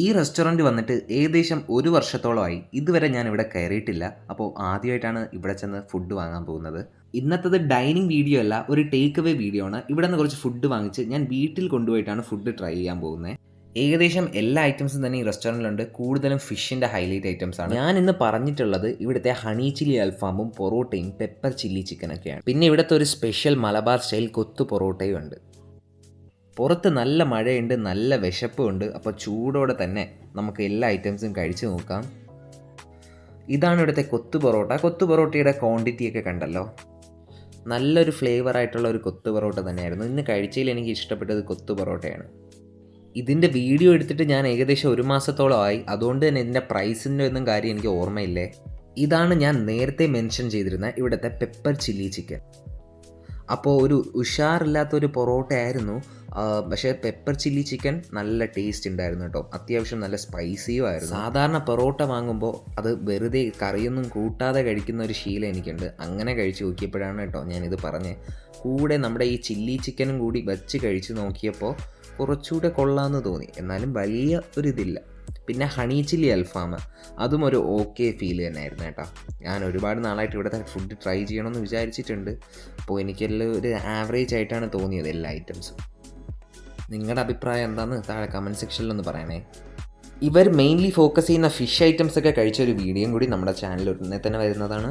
ഈ റെസ്റ്റോറന്റ് വന്നിട്ട് ഏകദേശം ഒരു വർഷത്തോളമായി ഇതുവരെ ഞാൻ ഇവിടെ കയറിയിട്ടില്ല. അപ്പോൾ ആദ്യമായിട്ടാണ് ഇവിടെ ചെന്ന് ഫുഡ് വാങ്ങാൻ പോകുന്നത്. ഇന്നത്തത് ഡൈനിങ് വീഡിയോ അല്ല ഒരു ടേക്ക് അവേ വീഡിയോ ആണ്. ഇവിടെ നിന്ന് കുറച്ച് ഫുഡ് വാങ്ങിച്ച് ഞാൻ വീട്ടിൽ കൊണ്ടുപോയിട്ടാണ് ഫുഡ് ട്രൈ ചെയ്യാൻ പോകുന്നത്. ഏകദേശം എല്ലാ ഐറ്റംസും തന്നെ ഈ റെസ്റ്റോറന്റിലുണ്ട് കൂടുതലും ഫിഷിന്റെ ഹൈലൈറ്റ് ഐറ്റംസ് ആണ്. ഞാൻ ഇന്ന് പറഞ്ഞിട്ടുള്ളത് ഇവിടുത്തെ ഹണി ചില്ലി അൽഫാമും പൊറോട്ടയും പെപ്പർ ചില്ലി ചിക്കനൊക്കെയാണ് പിന്നെ ഇവിടുത്തെ ഒരു സ്പെഷ്യൽ മലബാർ സ്റ്റൈൽ കൊത്തു പൊറോട്ടയും ഉണ്ട്. പുറത്ത് നല്ല മഴയുണ്ട് നല്ല വിശപ്പും ഉണ്ട് അപ്പോൾ ചൂടോടെ തന്നെ നമുക്ക് എല്ലാ ഐറ്റംസും കഴിച്ചു നോക്കാം. ഇതാണ് ഇവിടുത്തെ കൊത്തു പൊറോട്ട. കൊത്തു പൊറോട്ടയുടെ ക്വാണ്ടിറ്റി ഒക്കെ കണ്ടല്ലോ. നല്ലൊരു ഫ്ലേവർ ആയിട്ടുള്ള ഒരു കൊത്തു പൊറോട്ട തന്നെയായിരുന്നു. ഇന്ന് കഴിച്ചതിൽ എനിക്ക് ഇഷ്ടപ്പെട്ടത് കൊത്തു പൊറോട്ടയാണ്. ഇതിന്റെ വീഡിയോ എടുത്തിട്ട് ഞാൻ ഏകദേശം ഒരു മാസത്തോളമായി അതുകൊണ്ട് തന്നെ ഇതിന്റെ പ്രൈസിന്റെ ഒന്നും കാര്യം എനിക്ക് ഓർമ്മയില്ലേ? ഇതാണ് ഞാൻ നേരത്തെ മെൻഷൻ ചെയ്തിരുന്ന ഇവിടുത്തെ പെപ്പർ ചില്ലി ചിക്കൻ അപ്പോൾ ഒരു ഉഷാറില്ലാത്ത ഒരു പൊറോട്ട ആയിരുന്നു ആ, പക്ഷേ പെപ്പർ ചില്ലി ചിക്കൻ നല്ല ടേസ്റ്റ് ഉണ്ടായിരുന്നു കേട്ടോ. അത്യാവശ്യം നല്ല സ്പൈസിയും ആയിരുന്നു. സാധാരണ പൊറോട്ട വാങ്ങുമ്പോൾ അത് വെറുതെ കറിയൊന്നും കൂട്ടാതെ കഴിക്കുന്ന ഒരു ശീലം എനിക്കുണ്ട്. അങ്ങനെ കഴിച്ച് നോക്കിയപ്പോഴാണ് കേട്ടോ ഞാനിത് പറഞ്ഞത് കൂടെ നമ്മുടെ ഈ ചില്ലി ചിക്കനും കൂടി വെച്ച് കഴിച്ച് നോക്കിയപ്പോൾ കുറച്ചുകൂടെ കൊള്ളാമെന്ന് തോന്നി. എന്നാലും വലിയ ഒരിതില്ല പിന്നെ ഹണി ചില്ലി അൽഫാം അതും ഒരു ഓക്കെ ഫീൽ തന്നെയായിരുന്നു കേട്ടോ. ഞാൻ ഒരുപാട് നാളായിട്ട് ഇവിടുത്തെ ഫുഡ് ട്രൈ ചെയ്യണമെന്ന് വിചാരിച്ചിട്ടുണ്ട്. അപ്പോൾ എനിക്കെല്ലാം ഒരു ആവറേജ് ആയിട്ടാണ് തോന്നിയത് എല്ലാ ഐറ്റംസും നിങ്ങളുടെ അഭിപ്രായം എന്താണെന്ന് താഴെ കമന്റ് സെക്ഷനിലൊന്ന് പറയണേ. ഇവർ മെയിൻലി ഫോക്കസ് ചെയ്യുന്ന ഫിഷ് ഐറ്റംസ് ഒക്കെ കഴിച്ച ഒരു വീഡിയോയും കൂടി നമ്മുടെ ചാനലിൽ ഉടനെ തന്നെ വരുന്നതാണ്.